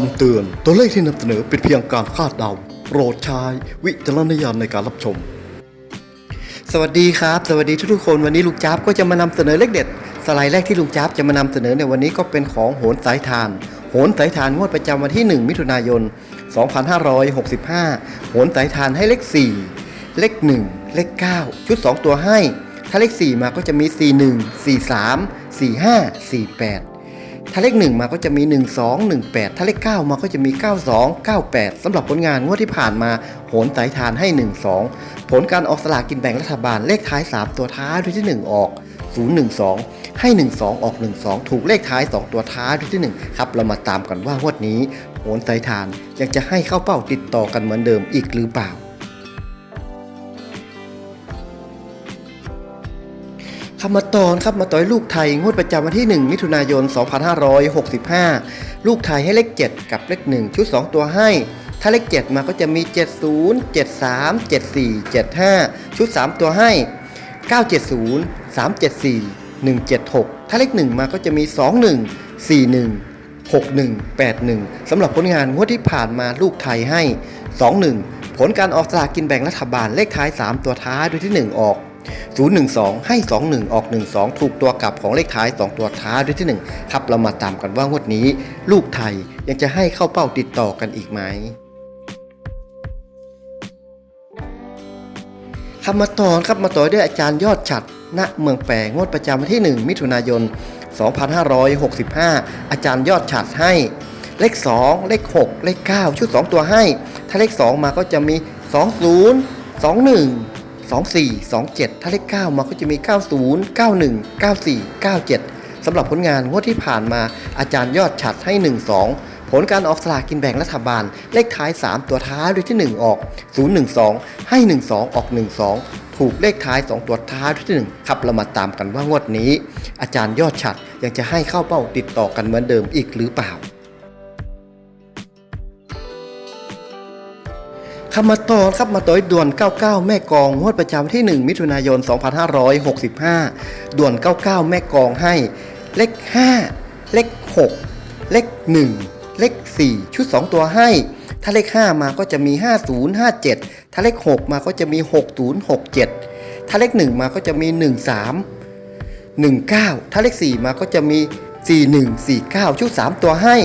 คำเตือน ตัวเลขที่นำเสนอเป็นเพียงการคาดเดา โปรดใช้วิจารณญาณในการรับชม สวัสดีครับ สวัสดีทุกๆคนวันนี้ลุงจ๊าบก็จะมานำเสนอเลขเด็ด สไลด์แรกที่ลุงจ๊าบจะมานำเสนอในวันนี้ก็เป็นของโหนสายทาน โหนสายทานงวดประจำวันที่ 1 มิถุนายน 2565 โหนสายทานให้เลข 4 เลข 1 เลข 9 ชุด 2 ตัวให้ ถ้าเลข 4 มาก็จะมี 41 43 45 48 ถ้าเลข 1 มาก็จะมี 12 18 ถ้าเลข 9 มาก็จะมี 92 98สำหรับผลงานงวดที่ผ่านมาโหนสายทานให้ 12 ผลการออกสลากกินแบ่งรัฐบาลเลขท้าย 3 ตัวท้ายด้วยที่ 1 ออก 012 ให้ 12 ออก 12 ถูกเลขท้าย 2 ตัวท้ายด้วยที่ 1 ครับ เรามาตามกันว่างวดนี้โหนสายทานยังจะให้เข้าเป้าติดต่อกันเหมือนเดิมอีกหรือเปล่า คำมาตอนครับมาต่อยลูกไทย งวดประจำวันที่ 1 มิถุนายน 2565 ลูกไทยให้เลข 7 กับเลข 1 ชุด 2 ตัวให้ ถ้าเลข 7 มาก็จะมี 70 73 74 75 ชุด 3 ตัวให้ 970 374 176 ถ้าเลข 1 มาก็จะมี 21 41 61 81 สำหรับผลงานงวดที่ผ่านมาลูกไทยให้ 21 ผลการออกสลากกินแบ่งรัฐบาลเลขท้าย 3 ตัวท้ายด้วยที่ 1 ออก 012 ให้ 21 ออก 12 ถูกตัวกลับของเลขท้าย 2 ตัวท้ายด้วยที่ 1 ครับเรามาตามกันว่างวดนี้ ลูกไทยยังจะให้เข้าเป้าติดต่อกันอีกไหมคำมาตอนครับมาต่อด้วยอาจารย์ยอดฉัดณเมืองแปงงวดประจำวันที่ 1 มิถุนายน 2565 อาจารย์ยอดฉัดให้เลข 2 เลข 6 เลข 9 ชุด 2 ตัวให้ ถ้าเลข 2 มาก็จะมี 20 21 24 27 ถ้าเลข 9 มาก็จะมี 90 91 94 97 สำหรับผลงานงวดที่ผ่านมาอาจารย์ยอดฉัดให้ 12 ผลการออกสลากกินแบ่งรัฐบาล เลขท้าย 3 ตัวท้ายด้วยที่ 1 ออก 012 ให้ 12 ออก 12ถูกเลขท้าย 2 ตัวท้ายด้วยที่1ครับเรามาตามกันว่างวดนี้ อาจารย์ยอดฉัดยังจะให้เข้าเป้าติดต่อกันเหมือนเดิมอีกหรือเปล่า คำมาต่อครับมาต่อยด่วน 99 แม่กองงวดประจำที่ 1 มิถุนายน 2565 ด่วน 99 แม่กองให้ เลข 5 เลข 6 เลข 1 เลข 4 ชุด 2 ตัวให้ ถ้าเลข 5 มาก็จะมี 5057 ถ้าเลข 6 มาก็จะมี 6067 ถ้าเลข 1 มาก็จะมี 13 19 ถ้าเลข 4 มาก็จะมี 4149 ชุด 3 ตัวให้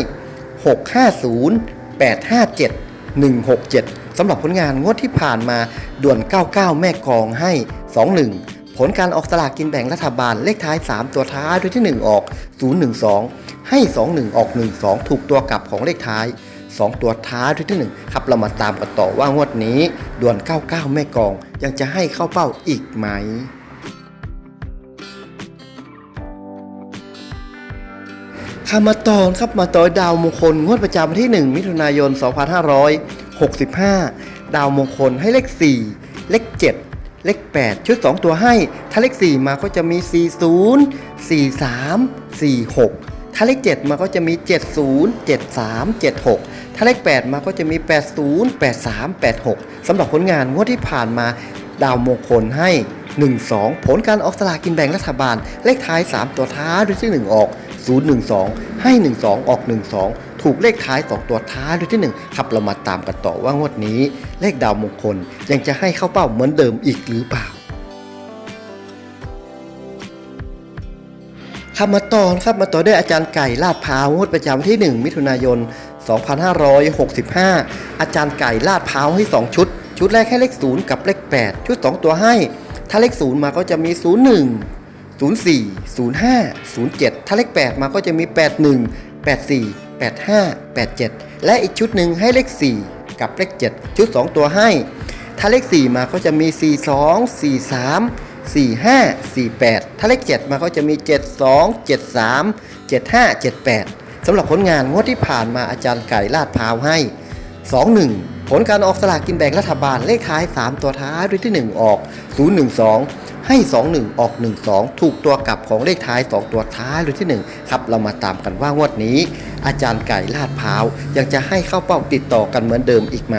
650 857 167สำหรับผลงานงวดที่ผ่านมาด่วน 99 แม่กองให้ 21 ผลการออกสลากกินแบ่งรัฐบาลเลขท้าย 3 ตัวท้ายด้วยที่ 1 ออก 012 ให้ 21 ออก 12 ถูกตัวกลับของเลขท้าย 2 ตัวท้ายด้วยที่ 1 ครับเรามาตามกันต่อว่างวดนี้ด่วน 99 แม่กองยังจะให้เข้าเป้าอีกไหม คำมาตอนครับมาต่อดาวมงคลงวดประจำวันที่ 1 มิถุนายน 2565 ดาวมงคลให้เลข 4 เลข 7 เลข 8 ชุด 2 ตัวให้ ถ้าเลข 4 มาก็จะมี 40 43 46 ถ้าเลข 7 มาก็จะมี 70 73 76 ถ้าเลข 8 มาก็จะมี 80 83 86 สำหรับผลงานงวดที่ผ่านมาดาวมงคลให้ 1-2 ผลการออกสลากกินแบ่งรัฐบาล เลขท้าย 3 ตัวท้ายด้วยที่ 1 ออก 012 ให้ 12 ออก 12 ถูกเลขท้าย 2 ตัวท้ายด้วยที่ 1 ครับเรามาตามกันต่อว่างวดนี้ เลขดาวมงคลยังจะให้เข้าเป้าเหมือนเดิมอีกหรือเปล่าครับมาต่อครับมาต่อด้วยอาจารย์ไก่ลาดพร้าวงวดประจำที่ 1 มิถุนายน 2565 อาจารย์ไก่ลาดพร้าวให้ 2 ชุด ชุดแรกให้เลข 0 กับเลข 8 ชุด 2 ตัวให้ ถ้าเลข 0 มาก็จะมี 01 04 05 07 ถ้าเลข 8 มาก็จะมี 81 84 85 87 และอีกชุดหนึ่งให้เลข 4 กับเลข 7 ชุด 2 ตัวให้ ถ้าเลข 4 มาก็จะมี 42 43 45 48 ถ้าเลข 7 มาก็จะมี 72 73 75 78 สำหรับผลงานงวดที่ผ่านมาอาจารย์ไก่ลาดพร้าวให้ 21 ผลการออกสลากกินแบ่งรัฐบาลเลขท้าย 3 ตัวท้ายด้วยที่ 1 ออก 012 ให้ 21 ออก 12 ถูกตัวกลับของเลขท้าย 2 ตัวท้ายด้วยที่ 1 ครับ เรามาตามกันว่างวดนี้ อาจารย์ไก่ลาดพร้าวยังจะให้เข้าเป้าติดต่อกันเหมือนเดิมอีกไหม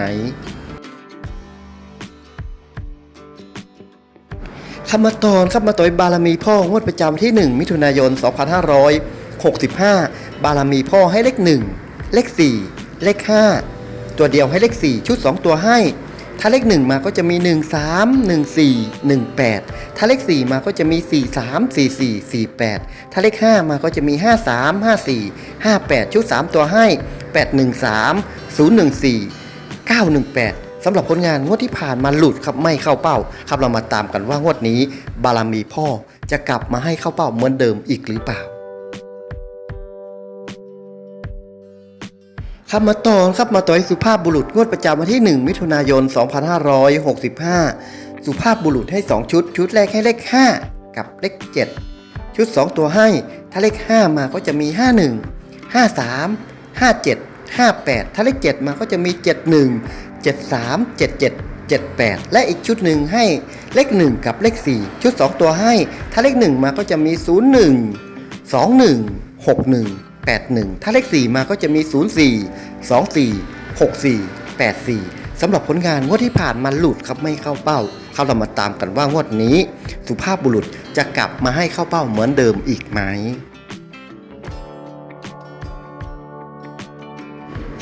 คำมาตอนครับมาต่อยบารมีพ่องวดประจำที่ 1 มิถุนายน 2565 บารมีพ่อให้เลข 1 เลข 4 เลข 5 ตัวเดียวให้เลข 4 ชุด 2 ตัวให้ ถ้าเลข 1 มาก็จะมี 1 3 1 4 1 8 ถ้าเลข 4 มาก็จะมี 4 3 4 4 4 8 ถ้าเลข 5 มาก็จะมี 5 3 5 4 5 8 ชุด 3 ตัวให้ 8 1 3 0 1 4 918สำหรับผลงานงวดที่ผ่านมาหลุดครับไม่เข้าเป้า ครับเรามาตามกันว่างวดนี้ บารมีพ่อจะกลับมาให้เข้าเป้าเหมือนเดิมอีกหรือเปล่า ครับมาต่อครับมาต่อให้สุภาพบุรุษงวดประจำวันที่ 1 มิถุนายน 2565 สุภาพบุรุษให้ 2 ชุด ชุดแรกให้เลข 5 กับเลข 7 ชุด 2 ตัวให้ ถ้าเลข 5 มาก็จะมี 51 53 57 58 ถ้าเลข 7 มาก็จะมี 71 73 77 78 และอีกชุดหนึ่งให้เลข 1 กับเลข 4 ชุด 2 ตัวให้ ถ้าเลข 1 มาก็จะมี 01 21 61 81 ถ้าเลข 4 มาก็จะมี 04 24 64 84 สำหรับผลงานงวดที่ผ่านมาหลุดครับไม่เข้าเป้าครับเรามาตามกันว่างวดนี้ สุภาพบุรุษจะกลับมาให้เข้าเป้าเหมือนเดิมอีกไหม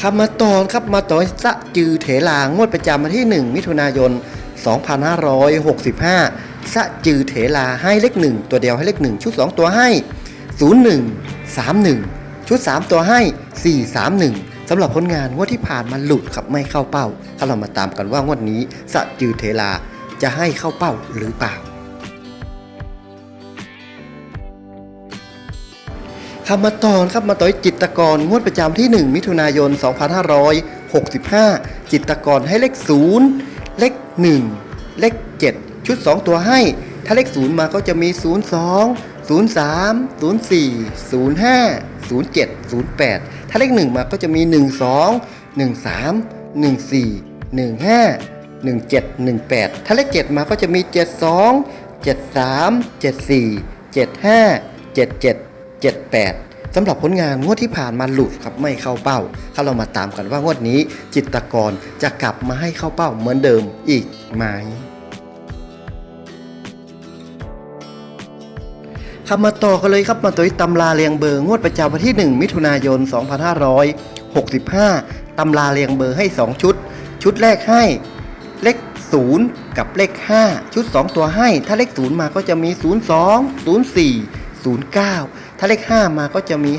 ครับมาตอครับมาต่อสะจือเถลางวดประจำวันที่ 1 มิถุนายน 2565 สะจือเถลาให้เลขหนึ่งตัวเดียวให้เลขหนึ่งชุด 2 ตัวให้ 01 31 ชุด 3 ตัวให้ 431สำหรับผลงานงวดที่ผ่านมาหลุดครับไม่เข้าเป้าครับเรามาตามกันว่างวดนี้สะจือเถลาจะให้เข้าเป้าหรือเปล่าครับมาตอนครับมาต่อยจิตกรงวดประจำที่ 1 มิถุนายน 2565 จิตกรให้เลข 0 เลข 1 เลข 7 ชุด 2 ตัวให้ ถ้าเลข 0 มาก็จะมี 02 03 04 05 07 08 ถ้าเลข 1 มาก็จะมี 12 13 14 15 17 18 ถ้าเลข 7 มาก็จะมี 72 73 74 75 77 78สำหรับผลงานงวดที่ผ่านมาหลุดครับไม่เข้าเป้าครับเรามาตามกันว่างวดนี้จิตรกรจะกลับมาให้เข้าเป้าเหมือนเดิมอีกไหม ครับมาต่อกันเลยครับมาต่อยตำราเรียงเบอร์งวดประจำวันที่ 1 มิถุนายน 2565 ตำราเรียงเบอร์ให้ 2 ชุด ชุดแรกให้เลข 0 กับเลข 5 ชุด 2 ตัวให้ ถ้าเลข 0 มาก็จะมี 02 04 09 ถ้าเลข 5 มาก็จะมี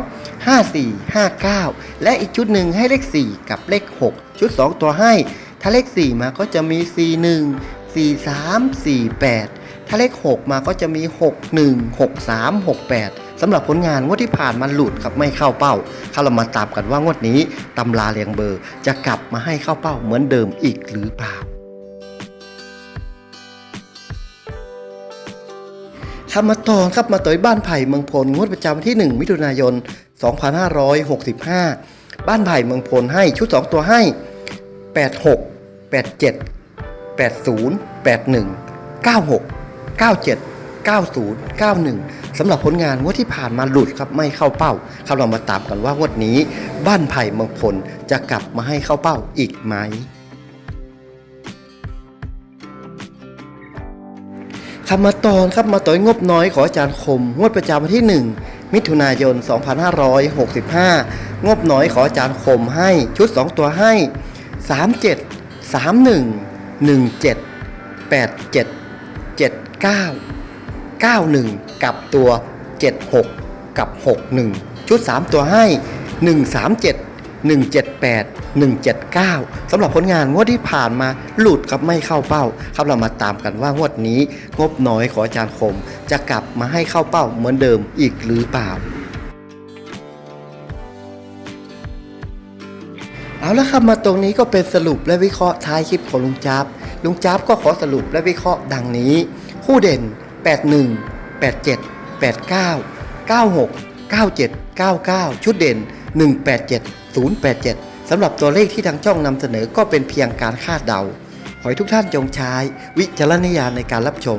52 54 59 และอีกชุดหนึ่งให้เลข 4 กับเลข 6 ชุด 2 ตัวให้ ถ้าเลข 4 มาก็จะมี 41 43 48 ถ้าเลข 6 มาก็จะมี 61 63 68สำหรับผลงานงวดที่ผ่านมาหลุดครับไม่เข้าเป้าครับเรามาตามกันว่างวดนี้ตำราเรียงเบอร์จะกลับมาให้เข้าเป้าเหมือนเดิมอีกหรือเปล่าครับมาต่อครับมาต่อยบ้านไผ่เมืองพลงวดประจำวันที่ 1 มิถุนายน 2565 บ้านไผ่เมืองพลให้ชุด 2 ตัวให้ 86 87 80 81 96 97 90 91สำหรับผลงานงวดที่ผ่านมาหลุดครับไม่เข้าเป้าครับเรามาตามกันว่างวดนี้ บ้านไผ่มงพลจะกลับมาให้เข้าเป้าอีกไหมครับมาตอนครับมาต่อยงบน้อยของอาจารย์คม งวดประจำวันที่ 1 มิถุนายน 2565 งบน้อยของอาจารย์คมให้ชุด 2 ตัวให้ 37 31 17 87 9 91 กับตัว 76 กับ 61 ชุด 3 ตัวให้ 137 178 179สำหรับผลงานงวดที่ผ่านมาหลุดครับไม่เข้าเป้า ครับเรามาตามกันว่างวดนี้ งบน้อยของอาจารย์คม จะกลับมาให้เข้าเป้าเหมือนเดิมอีกหรือเปล่า เอาละครับมาตรงนี้ก็เป็นสรุปและวิเคราะห์ท้ายคลิปของลุงจับลุงจับก็ขอสรุปและวิเคราะห์ดังนี้ คู่เด่น 81 87 89 96 97 99 ชุดเด่น 187 087 สำหรับตัวเลขที่ทางช่องนำเสนอก็เป็นเพียงการคาดเดา ขอให้ทุกท่านจงใช้วิจารณญาณในการรับชม